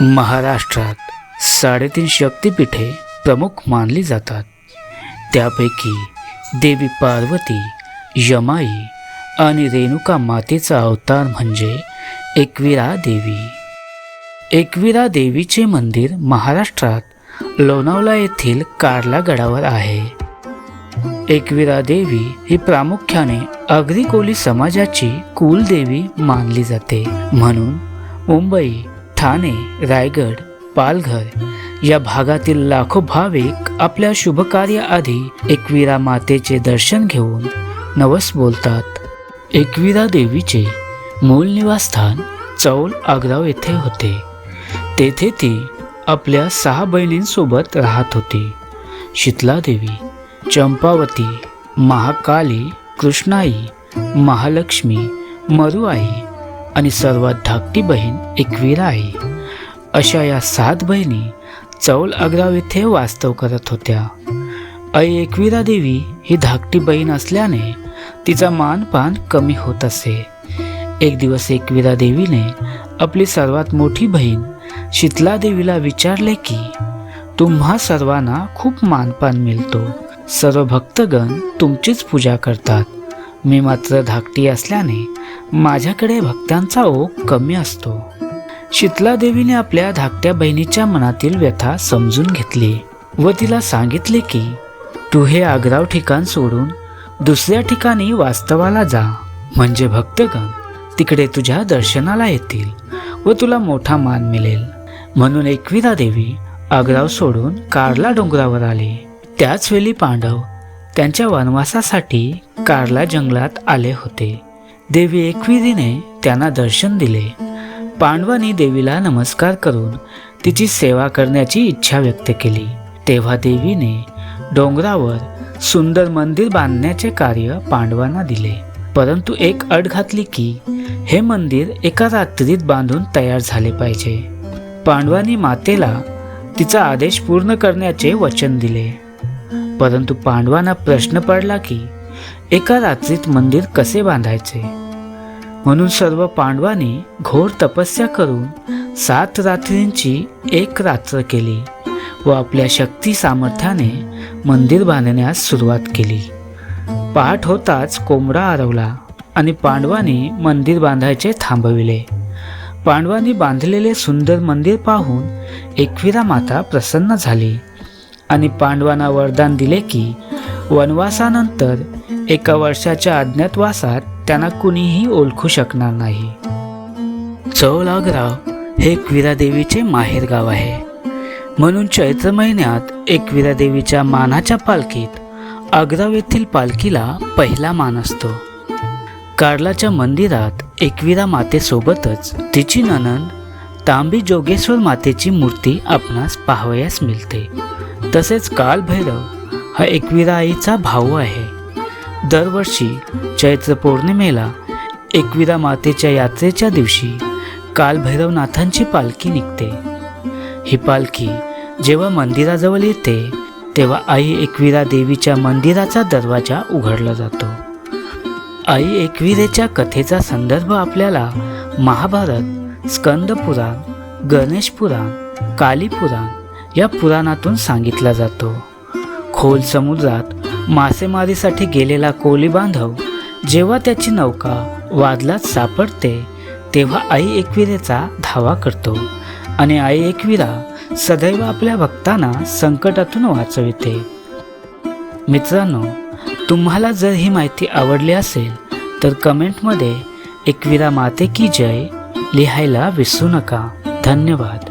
महाराष्ट्रात साडेतीन शक्तिपीठे प्रमुख मानली जातात. त्यापैकी देवी पार्वती यमाई आणि रेणुका मातेचा अवतार म्हणजे एकविरा देवी. एकविरा देवीचे मंदिर महाराष्ट्रात लोणावळा येथील कार्ला गडावर आहे. एकविरा देवी ही प्रामुख्याने अग्रिकोली समाजाची कुलदेवी मानली जाते. म्हणून मुंबई ठाणे रायगड पालघर या भागातील लाखो भाविक आपल्या शुभकार्याआधी एकविरा मातेचे दर्शन घेऊन नवस बोलतात. एकविरा देवीचे मूळ निवासस्थान चौल आग्राव येथे होते. तेथे ती आपल्या सहा बहिणींसोबत राहत होती. शीतला देवी चंपावती महाकाली कृष्णाई महालक्ष्मी मरुआई आणि सर्वात धाकटी बहीण एकवीरा आहे अशा या सात बहिणी चौल आग्राव येथे वास्तव करत होत्या. आई एकवीरा देवी ही धाकटी बहीण असल्याने तिचा मानपान कमी होत असे. एक दिवस एकवीरा देवीने आपली सर्वात मोठी बहीण शीतला देवीला विचारले की तुम्हा सर्वांना खूप मानपान मिळतो. सर्व भक्तगण तुमचीच पूजा करतात. मी मात्र धाकटी असल्याने माझ्याकडे भक्तांचा ओघ कमी असतो. शीतला देवीने आपल्या धाकट्या बहिणीच्या मनातील व्यथा समजून घेतली व तिला सांगितले की तू हे आग्राव ठिकाण सोडून दुसऱ्या ठिकाणी वास्तवाला जा. म्हणजे भक्तगण तिकडे तुझ्या दर्शनाला येतील व तुला मोठा मान मिळेल. म्हणून एकविरा देवी आग्राव सोडून कारला डोंगरावर आली. त्याच वेळी पांडव त्यांच्या वनवासासाठी कारला जंगलात आले होते. देवी एकविरीने त्यांना दर्शन दिले. पांडवांनी देवीला नमस्कार करून तिची सेवा करण्याची इच्छा व्यक्त केली. तेव्हा देवीने डोंगरावर सुंदर मंदिर बांधण्याचे कार्य पांडवांना दिले. परंतु एक अट घातली की हे मंदिर एका रात्रीत बांधून तयार झाले पाहिजे. पांडवांनी मातेला तिचा आदेश पूर्ण करण्याचे वचन दिले. परंतु पांडवांना प्रश्न पडला की एका रात्रीत मंदिर कसे बांधायचे? म्हणून सर्व पांडवांनी घोर तपस्या करून सात रात्रींची एक रात्र केली व आपल्या शक्ती सामर्थ्याने मंदिर बांधण्यास सुरुवात केली. पहाट होताच कोंबडा आरवला आणि पांडवांनी मंदिर बांधायचे थांबविले. पांडवांनी बांधलेले सुंदर मंदिर पाहून एकविरा माता प्रसन्न झाली आणि पांडवांना वरदान दिले की वनवासानंतर एका वर्षाच्या अज्ञातवासात त्यांना कुणीही ओळखू शकणार नाही. चौलागराव हे देवीचे माहेर गाव आहे. म्हणून चैत्र महिन्यात एकविरा देवीच्या मानाच्या पालखीत आग्राव येथील पालखीला पहिला मान असतो. कार्लाच्या मंदिरात एकविरा मातेसोबतच तिची ननंद तांबी जोगेश्वर मातेची मूर्ती आपणास पाहावयास मिळते. तसेच कालभैरव हा एकविरा आईचा भाऊ आहे. दरवर्षी चैत्र पौर्णिमेला एकविरा मातेच्या यात्रेच्या दिवशी कालभैरवनाथांची पालखी निघते. ही पालखी जेव्हा मंदिराजवळ येते तेव्हा आई एकविरा देवीच्या मंदिराचा दरवाजा उघडला जातो. आई एकविरेच्या कथेचा संदर्भ आपल्याला महाभारत स्कंद पुराण गणेश पुराण काली पुराण या पुराणातून सांगितला जातो. खोल समुद्रात मासेमारीसाठी गेलेला कोली बांधव जेव्हा त्याची नौका वादलात सापडते तेव्हा आई एकविरेचा धावा करतो आणि आई एकविरा सदैव आपल्या भक्तांना संकटातून वाचविते. मित्रांनो तुम्हाला जर ही माहिती आवडली असेल तर कमेंटमध्ये एकविरा माते की जय लिहायला विसरू नका. धन्यवाद.